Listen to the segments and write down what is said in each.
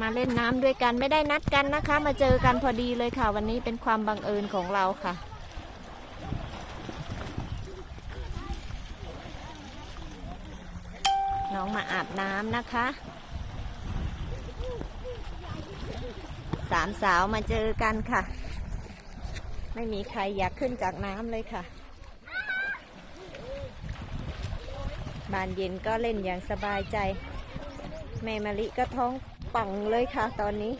มาเล่นน้ำด้วยกันไม่ได้นัดกันนะคะ มาเจอกันพอดีเลยค่ะ วันนี้เป็นความบังเอิญของเราค่ะ น้องมาอาบน้ำนะคะ สามสาวมาเจอกันค่ะ ไม่มีใครอยากขึ้นจากน้ำเลยค่ะ บานเย็นก็เล่นอย่างสบายใจ แม่มะลิก็ท้อง ป่องเลยค่ะ ตอนนี้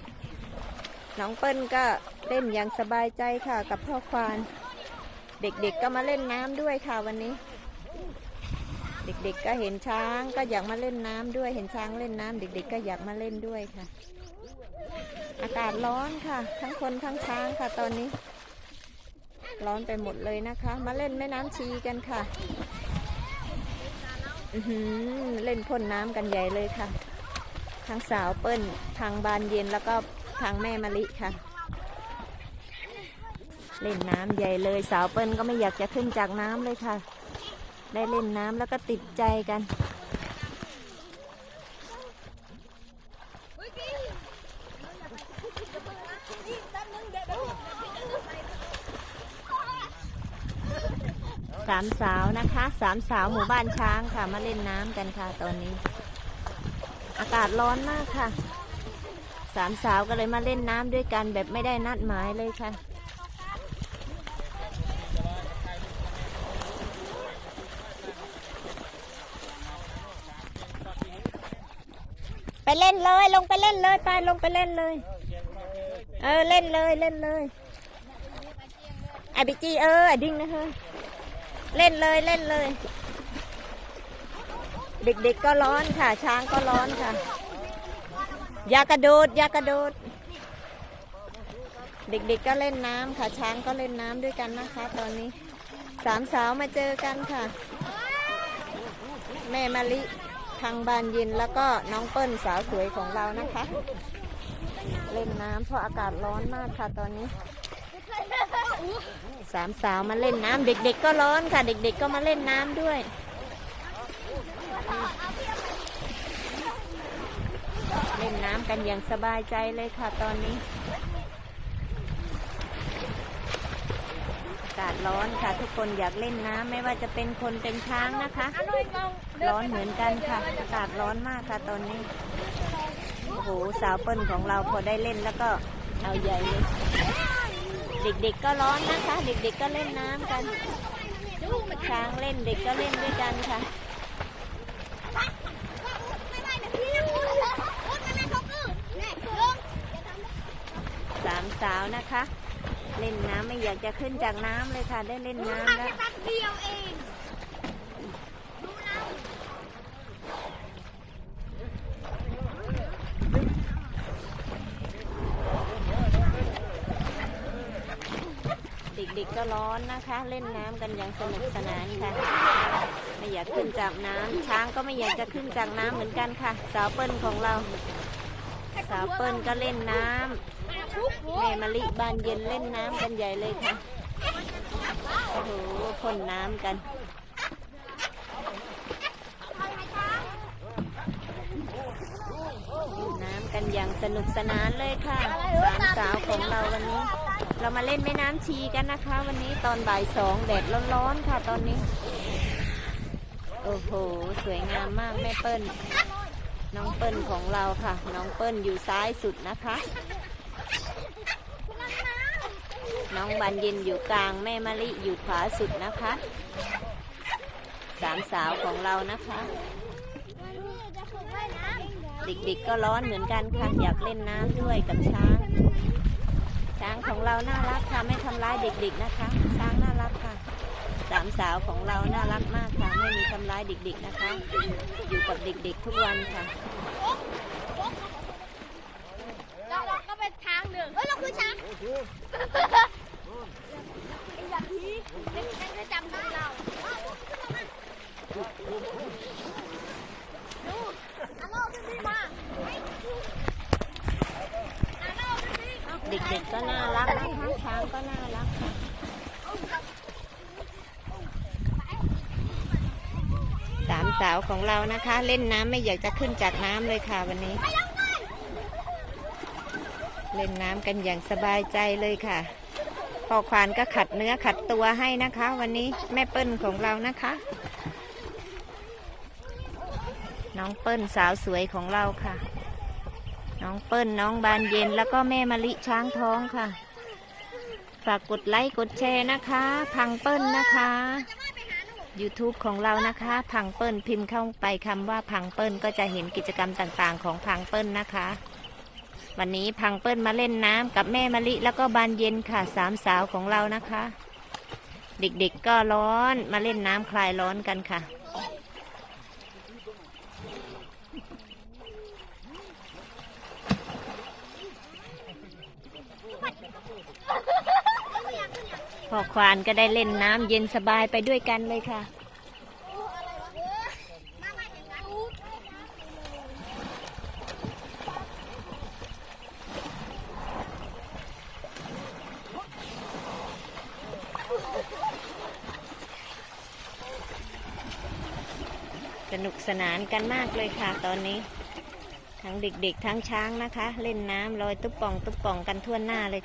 น้องเปิ้ลก็เล่นอย่างสบายใจค่ะกับพ่อควาน เด็กๆก็มาเล่นน้ำด้วยค่ะวันนี้ เด็กๆก็เห็นช้างก็อยากมาเล่นน้ำด้วย เห็นช้างเล่นน้ำเด็กๆก็อยากมาเล่นด้วยค่ะ อากาศร้อนค่ะ ทั้งคนทั้งช้างค่ะตอนนี้ ร้อนไปหมดเลยนะคะ มาเล่นแม่น้ำชีกันค่ะอื้อหือเล่นพ่นน้ำกันใหญ่เลยค่ะ ทางสาวเปิ้ลทางบานเย็นแล้วก็ทางแม่มะลิค่ะ เล่นน้ำใหญ่เลยสาวเปิ้ลก็ไม่อยากจะขึ้นจากน้ำเลยค่ะ ได้เล่นน้ำแล้วก็ติดใจกันสามสาวนะคะสามสาวหมู่บ้านช้างค่ะมาเล่นน้ำกันค่ะตอนนี้ อากาศร้อนมากค่ะ สามสาวก็เลยมาเล่นน้ำด้วยกันแบบไม่ได้นัดหมายเลยค่ะ ไปเล่นเลย ลงไปเล่นเลยไปลงไปเล่นเลย เออเล่นเลยเล่นเลยไอบิจีเออไอดิ้งนะเฮ้ยเล่นเลยเล่นเลย เด็กๆก็ร้อนค่ะ ช้างก็ร้อนค่ะ อย่ากระโดดอย่ากระโดด เด็กๆก็เล่นน้ำค่ะ ช้างก็เล่นน้ำด้วยกันนะคะ ตอนนี้สามสาวมาเจอกันค่ะ แม่มะลิทางบานเย็นแล้วก็น้องเปิ้ลสาวสวยของเรานะคะ เล่นน้ำเพราะอากาศร้อนมากค่ะตอนนี้สามสาวมาเล่นน้ำเด็กๆก็ร้อนค่ะ เด็กๆก็มาเล่นน้ำด้วย ล่นน้ำกันอย่างสบายใจเลยค่ะตอนนี้อากาศร้อนค่ะ ทุกคนอยากเล่นน้ำไม่ว่าจะเป็นคนเป็นช้างนะคะ ร้อนเหมือนกันค่ะอากาศร้อนมากค่ะตอนนี้โอ้โหสาวเปิ้ลของเราพอได้เล่นแล้วก็เอาใหญ่เลยเด็กๆก็ร้อนนะคะ เด็กๆก็เล่นน้ำกันช้างเล่นเด็กก็เล่นด้วยกันค่ะ สามสาว นะคะ เล่นน้ำไม่อยากจะขึ้นจากน้ำเลยค่ะ ได้เล่นน้ำแล้วแป๊บเดียวเองเด็กๆก็ร้อนนะคะ เล่นน้ำกันอย่างสนุกสนานค่ะ ไม่อยากขึ้นจากน้ำช้างก็ไม่อยากจะขึ้นจากน้ำเหมือนกันค่ะ สาวเปิ้ลของเรา สาวเปิ้ลก็เล่นน้ำ แม่มะลิบานเย็นเล่นน้ำกันใหญ่เลยค่ะ โอ้โหพ่นน้ำกันน้ำกันอย่างสนุกสนานเลยค่ะสามสาวของเราวันนี้ เรามาเล่นแม่น้ำชีกันนะคะ วันนี้ตอนบ่ายสองแดดร้อนๆค่ะตอนนี้ โอ้โห สวยงามมากแม่เปิ้ลน้องเปิ้ลของเราค่ะ น้องเปิ้ลอยู่ซ้ายสุดนะคะ น้องบันเย็นอยู่กลางแม่มะลิอยู่ขวาสุดนะคะสามสาวของเรานะคะ เด็กๆก็ร้อนเหมือนกันค่ะอยากเล่นน้ำด้วยกับช้าง ช้างของเราน่ารักค่ะไม่ทำร้ายเด็กๆนะคะ ช้างน่ารักค่ะสามสาวของเราน่ารักมากค่ะไม่มีทำร้ายเด็กๆนะคะ อยู่กับเด็กๆทุกวันค่ะเราเราก็เป็นช้างหนึ่งเฮ้ยเราคือช้างไอ้อย่างนี้เด็กๆจะจำได้เราดูอาโลขึ้นพี่มาอาโลขึ้นพี่ เด็กก็น่ารักนะคะช้างก็น่ารักค่ะสามสาวของเรานะคะ เล่นน้ำไม่อยากจะขึ้นจากน้ำเลยค่ะวันนี้ เล่นน้ำกันอย่างสบายใจเลยค่ะพ่อควานก็ขัดเนื้อขัดตัวให้นะคะ วันนี้แม่เปิ้ลของเรานะคะ น้องเปิ้ลสาวสวยของเราค่ะ น้องเปิ้ลน้องบานเย็นแล้วก็แม่มะลิช้างท้องค่ะ ฝากกดไลค์กดแชร์นะคะ พังเปิ้ลนะคะ YouTube ของเรานะคะ พังเปิ้ลพิมพ์เข้าไปคำว่าพังเปิ้ลก็จะเห็นกิจกรรมต่างๆ ของพังเปิ้ลนะคะ วันนี้พังเปิ้ลมาเล่นน้ำกับแม่มะลิแล้วก็บานเย็นค่ะสามสาวของเรานะคะ เด็กๆก็ร้อนมาเล่นน้ำคลายร้อนกันค่ะ พ่อควานก็ได้เล่นน้ำเย็นสบายไปด้วยกันเลยค่ะ สนุกสนานกันมากเลยค่ะตอนนี้ ทั้งเด็กๆทั้งช้างนะคะ เล่นน้ำลอยตุ๊บป่องตุ๊บป่องกันทั่วหน้าเลย